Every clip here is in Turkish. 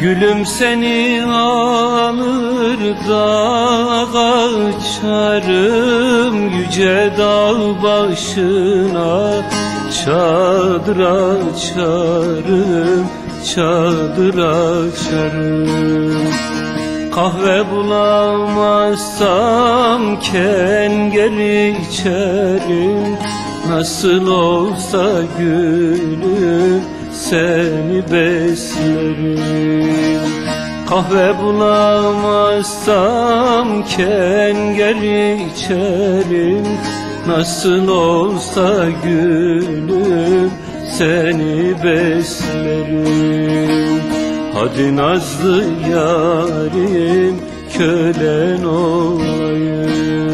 Gülüm seni alır dağa açarım Yüce dağ başına çadır açarım Çadır açarım. Kahve bulamazsam kenger içerim Nasıl olsa gülüm seni beslerim. Kahve bulamazsam kenger içerim. Nasıl olsa gülüm seni beslerim. Hadi nazlı yarim kölen olayım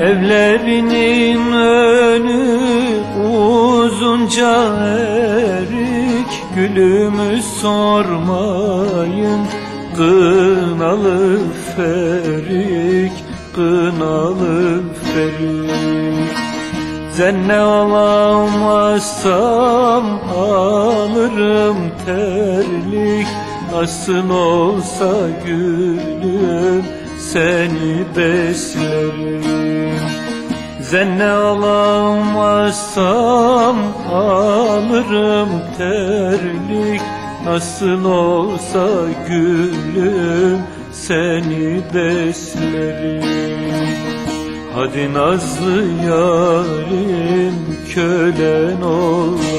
Evlerinin önü uzunca erik Gülümü sormayın kınalı ferik Kınalı ferik. Zenne alamazsam alırım terlik Nasıl olsa gülüm seni beslerim. Zenne alamazsam alırım terlik. Nasıl olsa gülüm seni beslerim. Hadi nazlı yarim kölen olayım